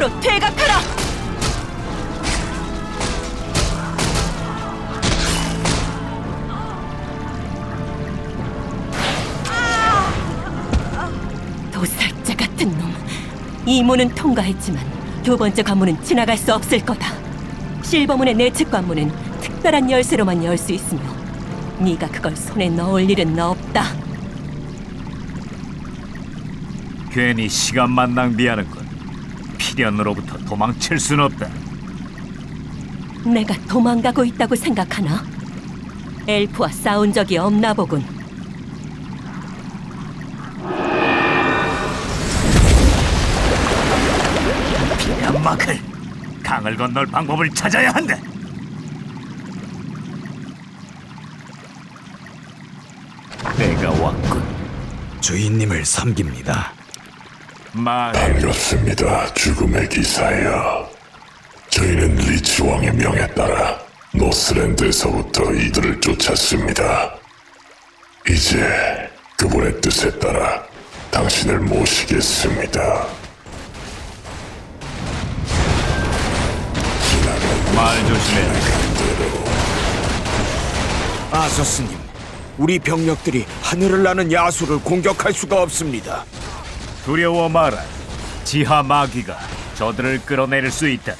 숲으로 퇴각하라! 도살자 같은 놈. 이 문은 통과했지만 두 번째 관문은 지나갈 수 없을 거다. 실버문의 내측 관문은 특별한 열쇠로만 열 수 있으며 네가 그걸 손에 넣을 일은 없다. 괜히 시간만 낭비하는군. 필연으로부터 도망칠 순 없다. 내가 도망가고 있다고 생각하나? 엘프와 싸운 적이 없나 보군. 연막을 강을 건널 방법을 찾아야 한다. 내가 왔군. 주인님을 섬깁니다. 말해. 반갑습니다, 죽음의 기사여. 저희는 리치 왕의 명에 따라 노스랜드에서부터 이들을 쫓았습니다. 이제 그분의 뜻에 따라 당신을 모시겠습니다. 말 조심해. 아서스님, 우리 병력들이 하늘을 나는 야수를 공격할 수가 없습니다. 두려워 마라. 지하 마귀가 저들을 끌어내릴 수 있다.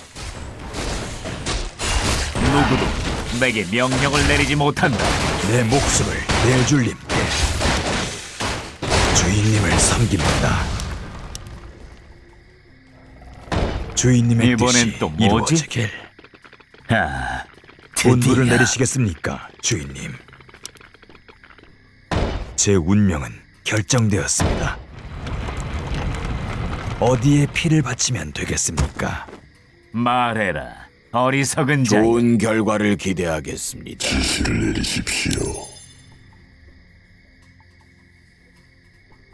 누구도 내게 명령을 내리지 못한다. 내 목숨을 낼 줄님께 주인님을 섬깁니다. 주인님의 이번엔 뜻이 또 뭐지? 이루어지길 아, 드디어. 내리시겠습니까, 주인님? 제 운명은 결정되었습니다. 어디에 피를 바치면 되겠습니까? 말해라. 어리석은 자. 좋은 결과를 기대하겠습니다. 지시를 내리십시오.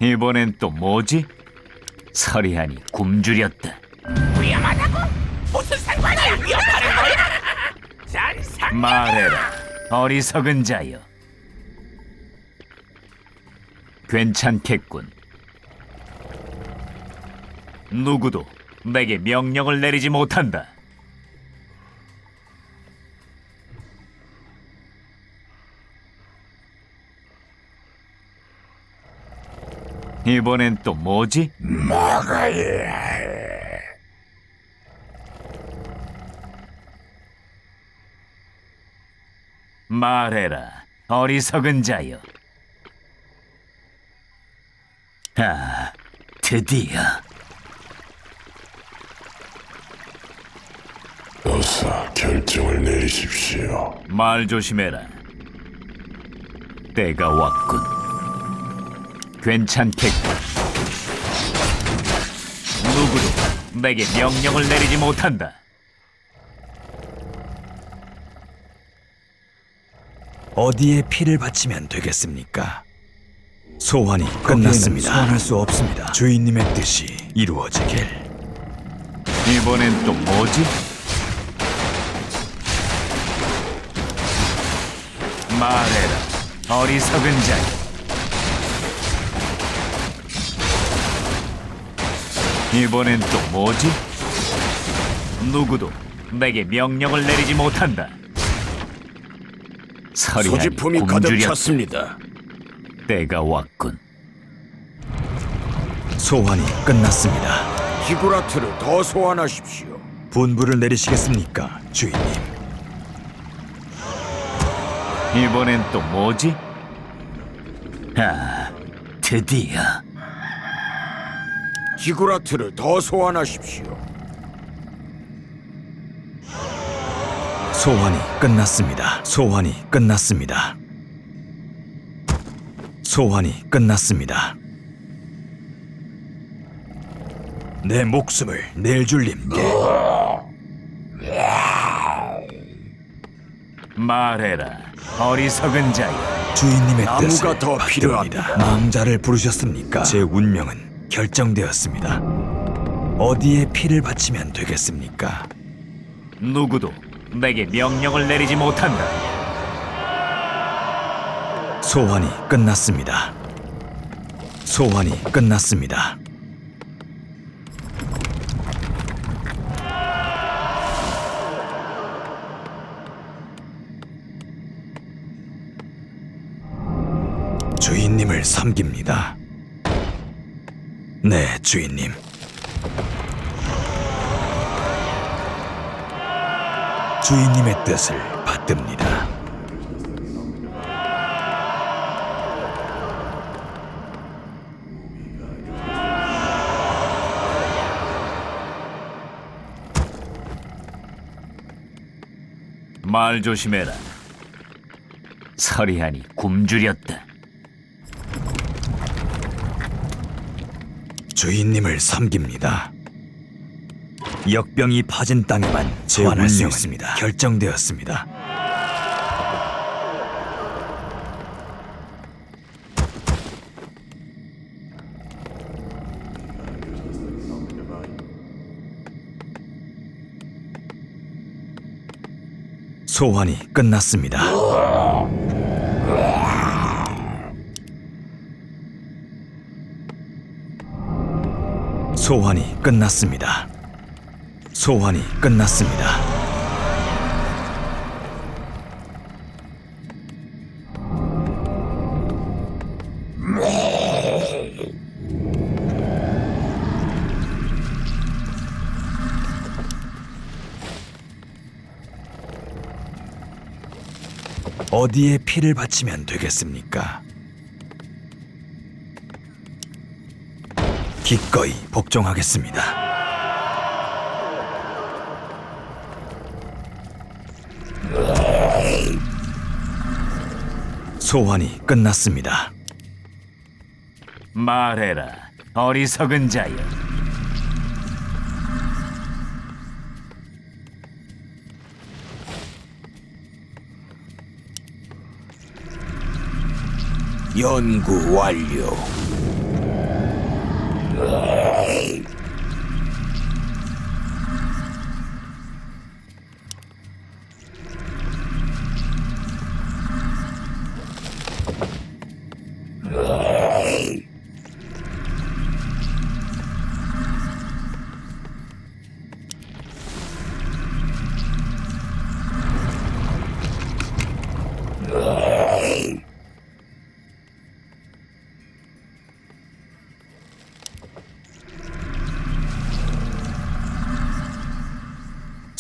이번엔 또 뭐지? 서리하니 굶주렸다. 말해라, 어리석은 자여. 괜찮겠군. 누구도 내게 명령을 내리지 못한다. 이번엔 또 뭐지? 말해라, 어리석은 자여. 아, 드디어. 어서 결정을 내리십시오. 말 조심해라. 때가 왔군. 괜찮겠군. 누구도 내게 명령을 내리지 못한다. 어디에 피를 바치면 되겠습니까? 소환이 끝났습니다. 소환할 수 없습니다. 주인님의 뜻이 이루어지길. 이번엔 또 뭐지? 말해라, 어리석은 자. 이번엔 또 뭐지? 누구도 내게 명령을 내리지 못한다. 서리하니 굶주렸다. 찼습니다. 때가 왔군. 소환이 끝났습니다. 히구라트를 더 소환하십시오. 분부를 내리시겠습니까, 주인님? 이번엔 또 뭐지? 아, 드디어. 히구라트를 더 소환하십시오. 소환이 끝났습니다. 소환이 끝났습니다. 소환이 끝났습니다. 내 목숨을 낼 줄님께 말해라, 어리석은 자여. 주인님의 나무가 뜻을 더 받듭니다. 필요합니다. 망자를 부르셨습니까? 제 운명은 결정되었습니다. 어디에 피를 바치면 되겠습니까? 누구도 내게 명령을 내리지 못한다. 소환이 끝났습니다. 소환이 끝났습니다. 섬깁니다. 네, 주인님. 주인님의 뜻을 받듭니다. 말 조심해라. 서리하니 굶주렸다. 주인님을 섬깁니다. 역병이 파진 땅에만 소환할 수 있습니다. 결정되었습니다. 소환이 끝났습니다. 소환이 끝났습니다. 소환이 끝났습니다. 어디에 피를 바치면 되겠습니까? 기꺼이 복종하겠습니다. 소환이 끝났습니다. 말해라, 어리석은 자여. 연구 완료. Ugh.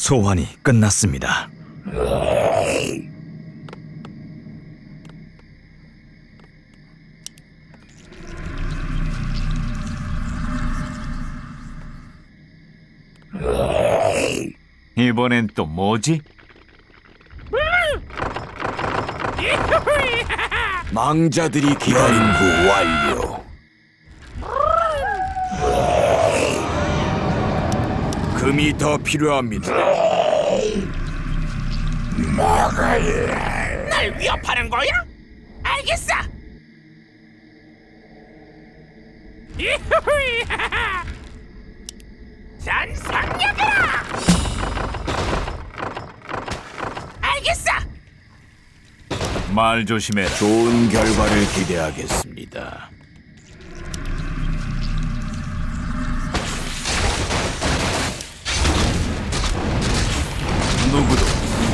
소환이 끝났습니다. 이번엔 또 뭐지? 망자들이 기다린 구 완료. 금이 더 필요합니다. 날 위협하는 거야? 알겠어. 이후이! 전상력이라. 알겠어. 말 조심해라. 좋은 결과를 기대하겠습니다. 누구도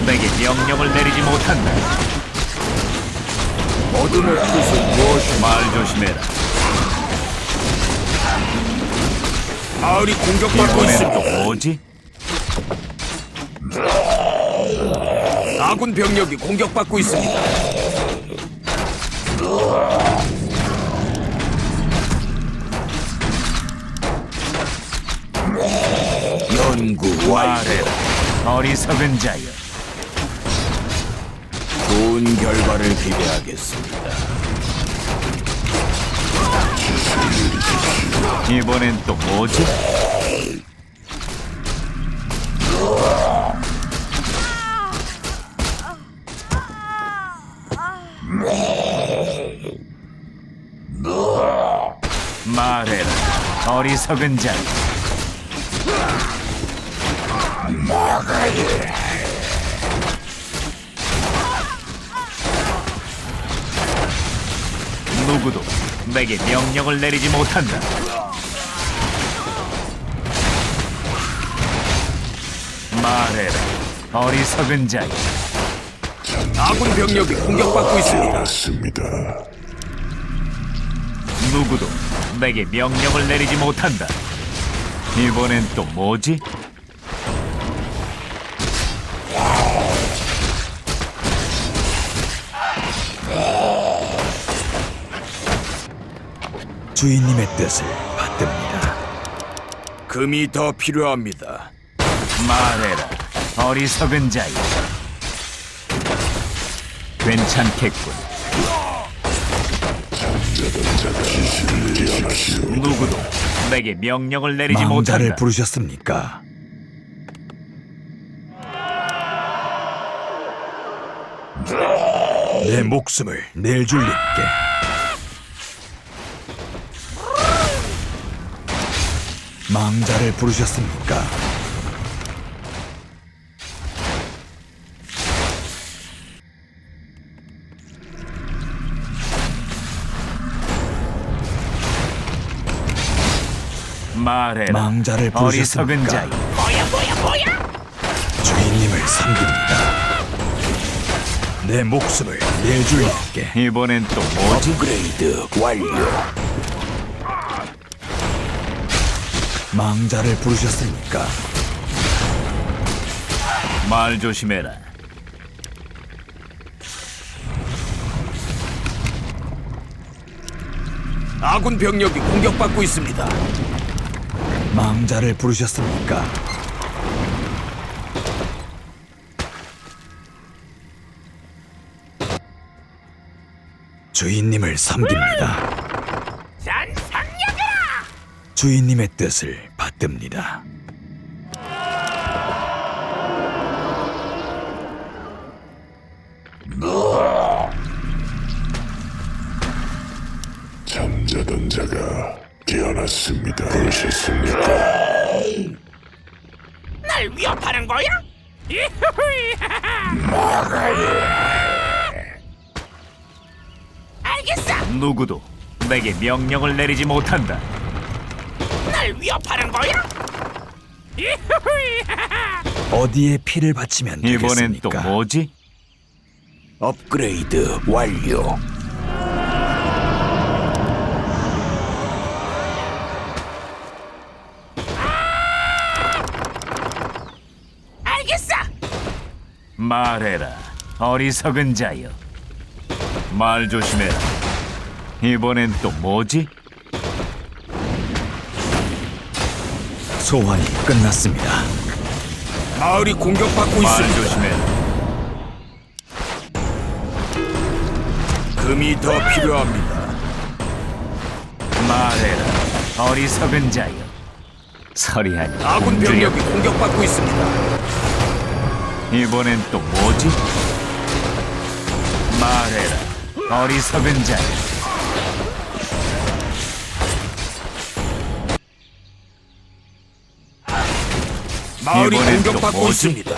내게 명령을 내리지 못한다. 어둠의 뜻은 무엇이 말 조심해라. 마을이 공격받고 있습니다. 또 뭐지? 아군 병력이 공격받고 있습니다. 연구 완료. 말해라, 어리석은 자여. 좋은 결과를 기대하겠습니다. 이번엔 또 뭐지? 말해라, 어리석은 자여. 누구도 내게 명령을 내리지 못한다. 말해라, 어리석은 자여. 아군 병력이 공격받고 있습니다. 알았습니다. 누구도 내게 명령을 내리지 못한다. 이번엔 또 뭐지? 주인님의 뜻을 받듭니다. 금이 더 필요합니다. 말해라, 어리석은 자여. 괜찮겠군. 누구도 내게 명령을 내리지 망자를 못한다. 부르셨습니까? 내 목숨을 낼 줄님께 망자를 부르셨습니까? 말해라, 망자를 어리석은 부르셨습니까? 뭐야 뭐야 뭐야? 주인님을 섬깁니다. 내 목숨을 낼 줄님께 이번엔 또 뭐지? 업그레이드 완료. 망자를 부르셨습니까? 말 조심해라. 아군 병력이 공격받고 있습니다. 망자를 부르셨습니까? 주인님을 섬깁니다. 주인님의 뜻을 받듭니다. 잠자던 자가 깨어났습니다. 부르셨습니까? 날 위협하는 거야? 알겠어. 누구도 내게 명령을 내리지 못한다. 날 위협하는 거야? 어디에 피를 바치면 이번엔 또 되겠습니까? 뭐지? 업그레이드 완료. 알겠어. 말해라, 어리석은 자여. 말 조심해라. 이번엔 또 뭐지? 소환이 끝났습니다. 마을이 공격받고 말 조심해라. 금이 더 필요합니다. 말해라, 어리석은 자여. 서리하니 아군. 병력이 공격받고 있습니다. 이번엔 또 뭐지? 말해라, 어리석은 자여. 마을이 이번엔 또 공격받고 뭐지? 있습니다.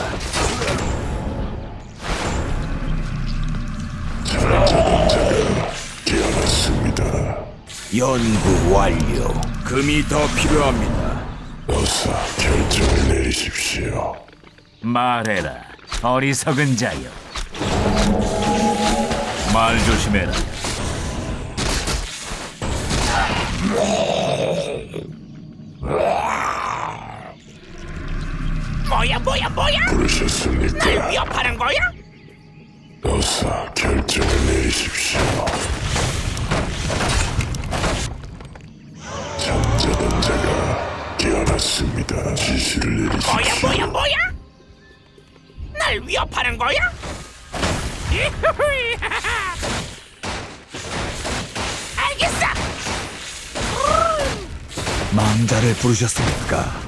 깨어났습니다. 연구 완료. 금이 더 필요합니다. 어서 결정을 내리십시오. 말해라, 어리석은 자여. 말 조심해라. 뭐야 뭐야 뭐야? 날 부르셨습니까? 위협하는 거야? 어서 결정을 내리십시오. 잠자던 자가 깨어났습니다. 지시를 뭐야 내리십시오. 뭐야 뭐야? 날 위협하는 거야? 이후이! 알겠어. 망자를 부르셨습니까?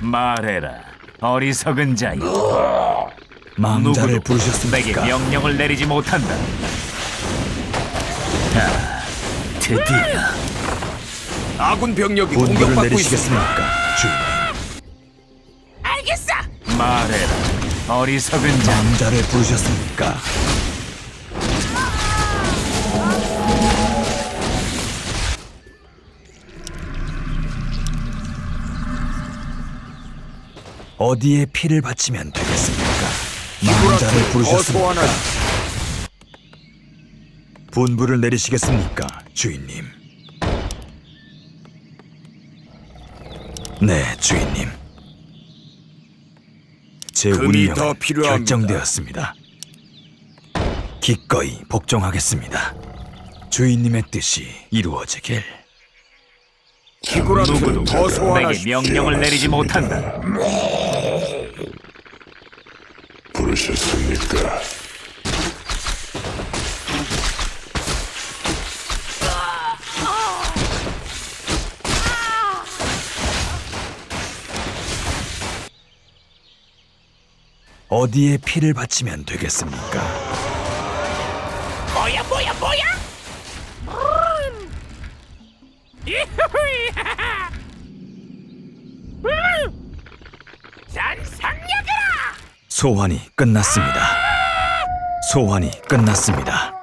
말해라, 어리석은 자여. 망자를 누구도 내게 부르셨습니까? 명령을 내리지 못한다. 아, 드디어 아군 병력이 분부를 공격받고 있습니다. 내리시겠습니까? 주인. 알겠어. 말해라, 어리석은 자. 망자를 부르셨습니까? 어디에 피를 바치면 되겠습니까? 망자를 더 부르셨습니까? 분부를 내리시겠습니까, 주인님? 네, 주인님. 제 금이 운명은 더 필요합니다. 결정되었습니다. 기꺼이 복종하겠습니다. 주인님의 뜻이 이루어지길. 누구도 더 내게 소환하십시오. 명령을 내리지 못한다. 부르셨습니까? 어디에 피를 바치면 되겠습니까? 뭐야 뭐야 뭐야? 음. 이후이, 하하. 음. 잔상력이라! 소환이 끝났습니다. 소환이 끝났습니다.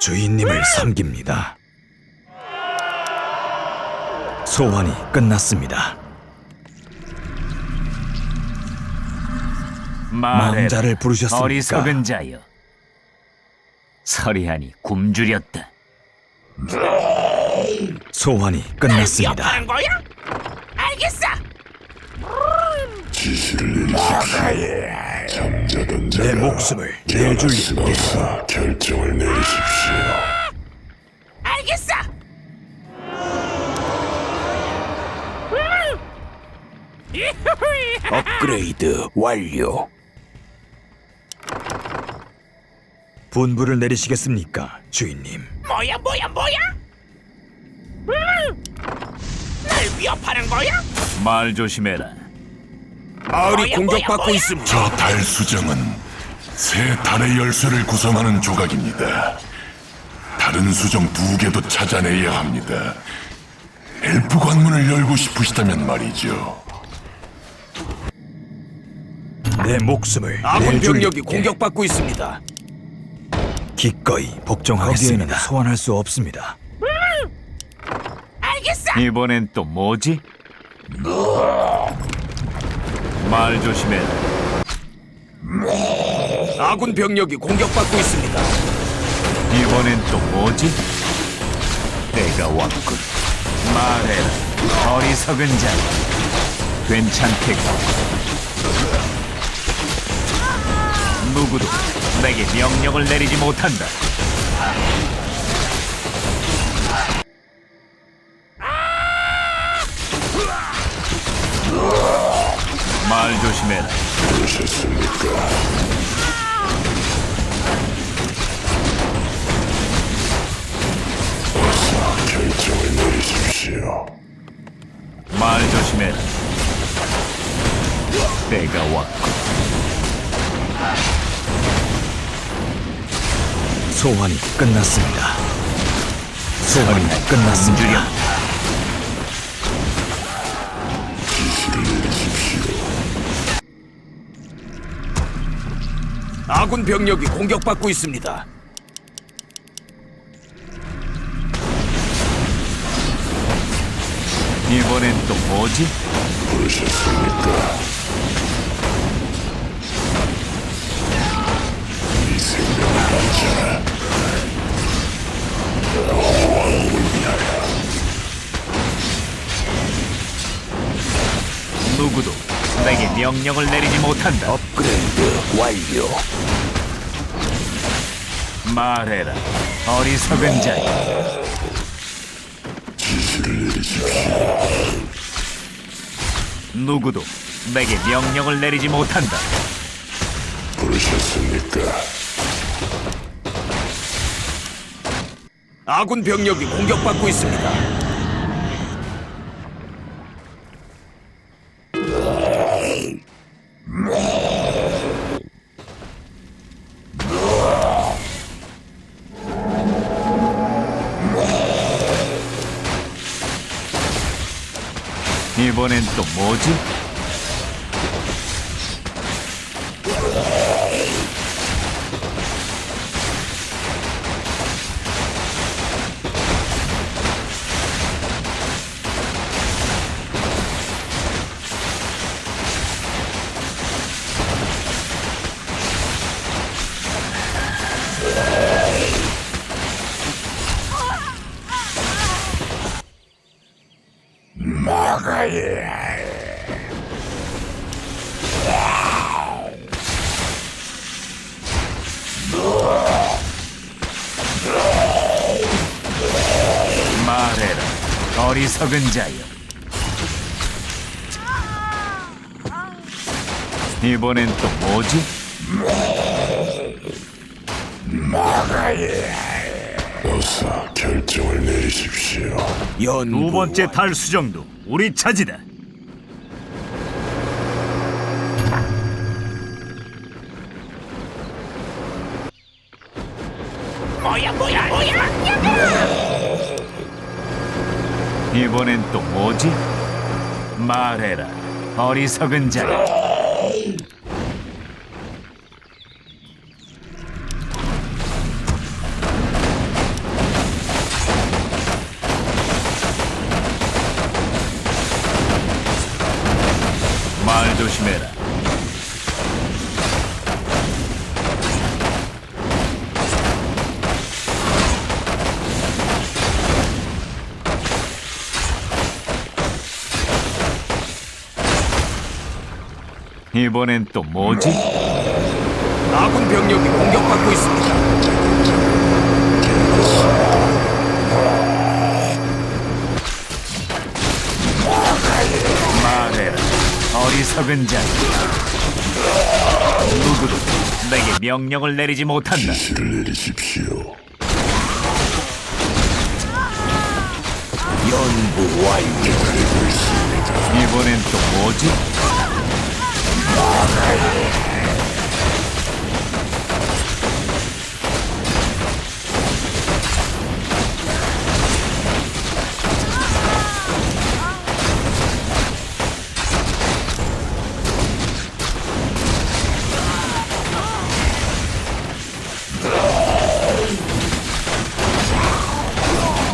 주인님을 섬깁니다. 소환이 끝났습니다. 망자를 부르셨습니까? 어리석은 자여. 서리하니 굶주렸다. 소환이 날 끝났습니다. 위협하는 거야? 알겠어. 지시를 내리십시오. 잠자던 자가 내 목숨을 낼 줄님께 어서 결정을 내리십시오. 알겠어. 업그레이드 완료. 분부를 내리시겠습니까, 주인님? 뭐야 뭐야 뭐야? 음. 날 위협하는 거야? 말 조심해라. 마을이 뭐야, 공격받고 뭐야, 뭐야? 있습니다. 저 달 수정은 새 달의 열쇠를 구성하는 조각입니다. 다른 수정 두 개도 찾아내야 합니다. 엘프 관문을 열고 싶으시다면 말이죠. 내 목숨을 아군 낼 병력이 공격받고 있습니다. 기꺼이 복종하겠습니다. 소환할 수 없습니다. 알겠어. 이번엔 또 뭐지? 말 조심해라. 아군 병력이 공격받고 있습니다. 이번엔 또 뭐지? 때가 왔군. 말해라. 어리석은 자. 괜찮겠고. 누구도 내게 명령을 내리지 못한다. 조심해라. 부르셨습니까? 어서 결정을 내리십시오. 말 조심해라. 때가 왔군. 소환이 끝났습니다. 소환이 끝났습니다. 아군 병력이 공격받고 있습니다. 이번엔 또 뭐지? 부르셨습니까? 이 생명을 바쳐라. 누구도 내게 명령을 내리지 못한다. 업그레이드 완료. 말해라. 어리석은 내리십시오. 누구도 내게 명령을 내리지 못한다. 부르셨습니까? 아군 병력이 공격받고 있습니다. 또 뭐지? 어리석은 자여. 이번엔 또 뭐지? 어서 결정을 내리십시오. 두 번째 달 수정도 우리 차지다. 이번엔 또 뭐지? 말해라, 어리석은 자여. 이번엔 또 뭐지? 아군 병력이 공격받고 있습니다. 말해라, 어리석은 자. 누구도 내게 명령을 내리지 못한다. 지시를 내리십시오. 연구 완료. 이번엔 또 뭐지?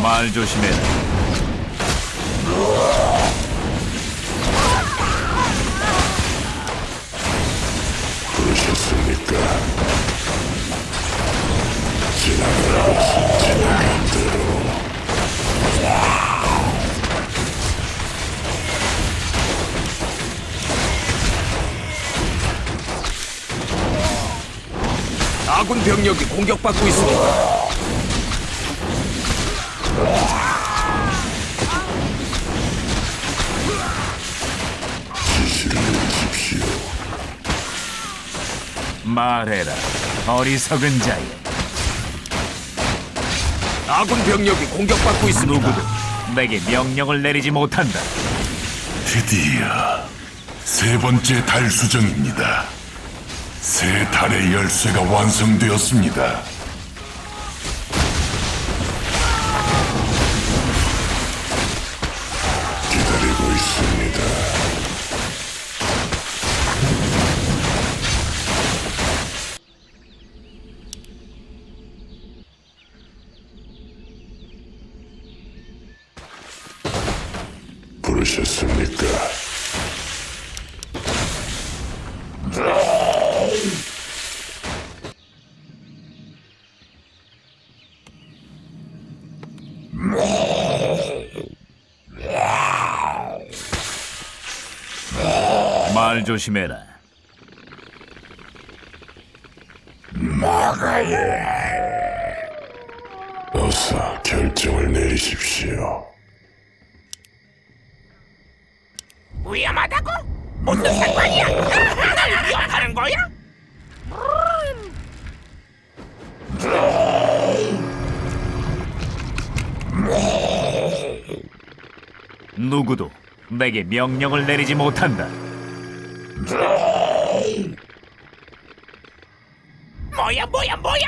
말 조심해라. 부르셨습니까? 지나가는 것은 지나간 대로. 아군 병력이 공격받고 있습니다. 말해라, 어리석은 자여. 아군 병력이 공격받고 있습니다. 누구도 내게 명령을 내리지 못한다. 드디어 세 번째 달 수정입니다. 새 달의 열쇠가 완성되었습니다. 조심해라. 어서 결정을 내리십시오. 위험하다고? 무슨 상관이야 날 위협하는 거야 누구도 내게 명령을 내리지 못한다. 뭐야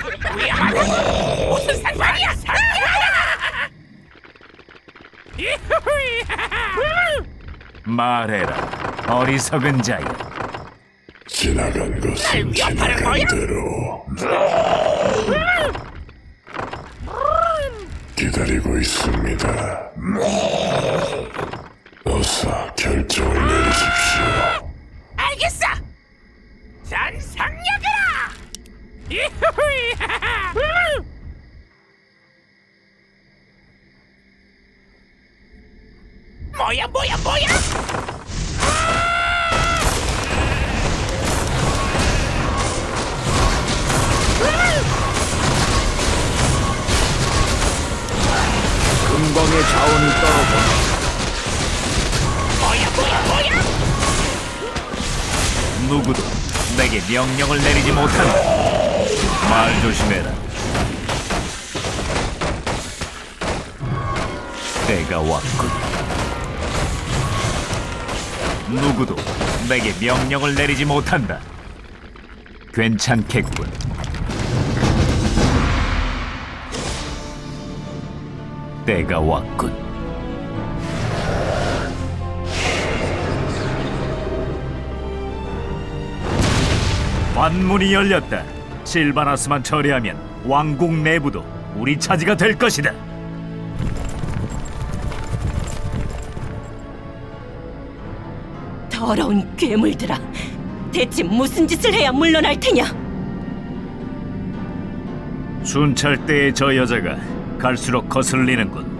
뭐야 위험하다고 무슨 상관이야 말해라, 어리석은 자여. 지나간 것은 위협하는 지나간 거야? 대로. 기다리고 있습니다. 어서 결정을 내리십시오. 알겠어 전상력이라 뭐야 뭐야? 금광의 자원이 떨어져 뭐야 뭐야 뭐야? 누구도 내게 명령을 내리지 못한다. 말 조심해라. 때가 왔군. 누구도 내게 명령을 내리지 못한다. 괜찮겠군. 때가 왔군. 관문이 열렸다. 실바나스만 처리하면 왕국 내부도 우리 차지가 될 것이다. 더러운 괴물들아. 대체 무슨 짓을 해야 물러날 테냐? 순찰 때의 저 여자가 갈수록 거슬리는군.